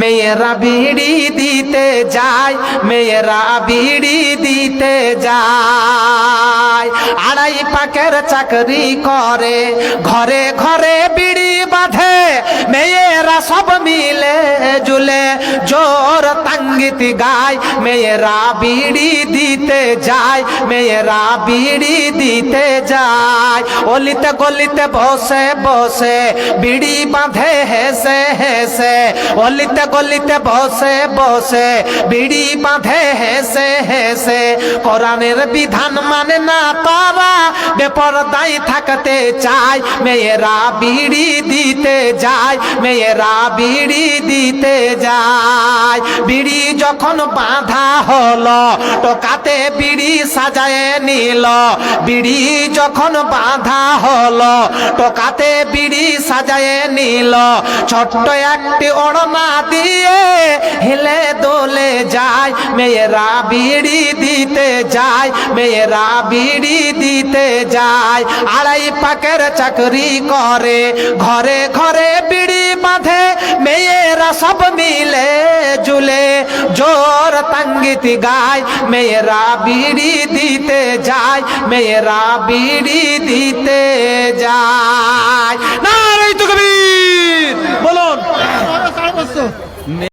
মেয়েরা বিড়ি দিতে যায়, মেয়েরা বিড়ি দিতে যায়। আড়াই পাকের চাকরি করে, ঘরে ঘরে বিড়ি বাঁধে, মেয়েরা সব মিলে জুলে জোর তাঙ্গিতি গায়, মেয়েরা বিড়ি দিতে যায়, মেয়েরা বিড়ি দিতে যায়। অলিতে গলিতে বসে বসে বিড়ি বাঁধে, হেসে হেসে। অলিতে গলিতে বসে বসে বিড়ি বাঁধে, হেসে হেসে। কোরআনের বিধান মানে না বেপরদাই থাকতে চায় মেয়েরা বিড়ি দিতে যায়, মেয়েরা বিড়ি দিতে যায়। বিড়ি যখন বাঁধা হলো, টোকাতে বিড়ি সাজায় নিল। বিড়ি যখন বাঁধা হলো, টোকাতে বিড়ি সাজায় নিল। ছোট্ট একটি ওড়না দিয়ে হেলে দোলে যায়। মেয়েরা বিড়ি দিতে যায়, মেয়েরা বিড়ি দিতে যায়। আড়াই পাকের চাকরি করে, ঘরে ঘরে বিড়ি বাঁধে, মেয়েরা সব মিলে জুলে জোর তাঙ্গিতি গায়, মেয়েরা বিড়ি দিতে যায়, মেয়েরা বিড়ি দিতে যায়। না